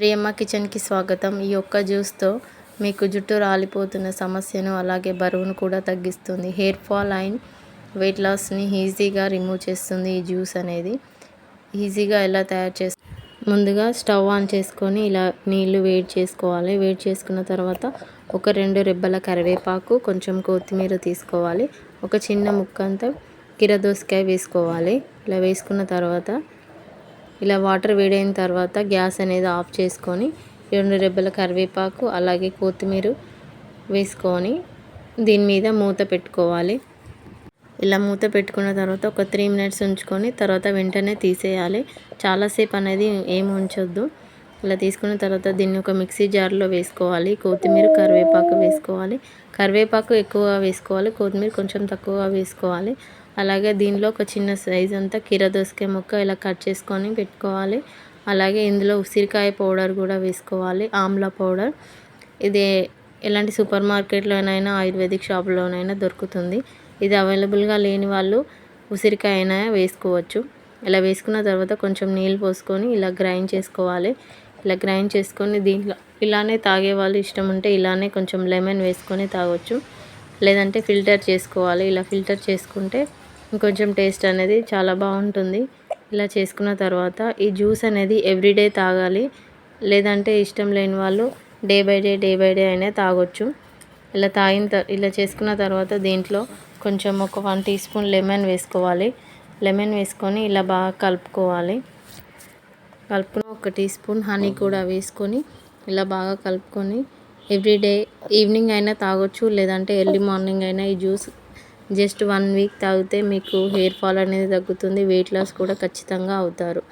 ప్రియమ్మ కిచెన్కి స్వాగతం. ఈ ఒక్క జ్యూస్తో మీకు జుట్టు రాలిపోతున్న సమస్యను అలాగే బరువును కూడా తగ్గిస్తుంది. హెయిర్ ఫాల్ అండ్ వెయిట్ లాస్ని ఈజీగా రిమూవ్ చేస్తుంది ఈ జ్యూస్ అనేది. ఈజీగా ఎలా తయారు చేసి ముందుగా స్టవ్ ఆన్ చేసుకొని ఇలా నీళ్ళు వేడి చేసుకోవాలి. వేడి చేసుకున్న తర్వాత ఒక రెండు రెబ్బల కరివేపాకు కొంచెం కొత్తిమీర తీసుకోవాలి. ఒక చిన్న ముక్క అంతా కిరదోసకాయ వేసుకోవాలి. ఇలా వేసుకున్న తర్వాత ఇలా వాటర్ వేడైన తర్వాత గ్యాస్ అనేది ఆఫ్ చేసుకొని రెండు రెబ్బల కరివేపాకు అలాగే కొత్తిమీర వేసుకొని దీని మీద మూత పెట్టుకోవాలి. ఇలా మూత పెట్టుకున్న తర్వాత ఒక త్రీ మినిట్స్ ఉంచుకొని తర్వాత వెంటనే తీసేయాలి. చాలాసేపు అనేది ఏమి ఉంచొద్దు. ఇలా తీసుకున్న తర్వాత దీన్ని ఒక మిక్సీ జార్లో వేసుకోవాలి. కొత్తిమీర కరివేపాకు వేసుకోవాలి. కరివేపాకు ఎక్కువగా వేసుకోవాలి. కొత్తిమీర కొంచెం తక్కువగా వేసుకోవాలి. అలాగే దీనిలో ఒక చిన్న సైజ్ అంతా కీర దోసకాయ ముక్క ఇలా కట్ చేసుకొని పెట్టుకోవాలి. అలాగే ఇందులో ఉసిరికాయ పౌడర్ కూడా వేసుకోవాలి. ఆమ్లా పౌడర్. ఇది ఎలాంటి సూపర్ మార్కెట్లోనైనా ఆయుర్వేదిక్ షాప్లోనైనా దొరుకుతుంది. ఇది అవైలబుల్గా లేని వాళ్ళు ఉసిరికాయ అయినా వేసుకోవచ్చు. ఇలా వేసుకున్న తర్వాత కొంచెం నీళ్ళు పోసుకొని ఇలా గ్రైండ్ చేసుకోవాలి. ఇలా గ్రైండ్ చేసుకొని దీంట్లో ఇలానే తాగే వాళ్ళు ఇష్టం ఉంటే ఇలానే కొంచెం లెమన్ వేసుకొని తాగొచ్చు. లేదంటే ఫిల్టర్ చేసుకోవాలి. ఇలా ఫిల్టర్ చేసుకుంటే ఇంకొంచెం టేస్ట్ అనేది చాలా బాగుంటుంది. ఇలా చేసుకున్న తర్వాత ఈ జ్యూస్ అనేది ఎవ్రీడే తాగాలి. లేదంటే ఇష్టం లేని వాళ్ళు day by day day by day అయినా తాగొచ్చు. ఇలా తాగిన ఇలా చేసుకున్న తర్వాత దీంట్లో కొంచెం ఒక వన్ టీ స్పూన్ లెమన్ వేసుకోవాలి. లెమన్ వేసుకొని ఇలా బాగా కలుపుకోవాలి. కలుపుకుని ఒక టీ స్పూన్ హనీ కూడా వేసుకొని ఇలా బాగా కలుపుకొని ఎవ్రీడే ఈవినింగ్ అయినా తాగొచ్చు లేదంటే ఎర్లీ మార్నింగ్ అయినా ఈ జ్యూస్ జస్ట్ వన్ వీక్ తాగితే మీకు హెయిర్ ఫాల్ అనేది తగ్గుతుంది వెయిట్ లాస్ కూడా ఖచ్చితంగా అవుతారు.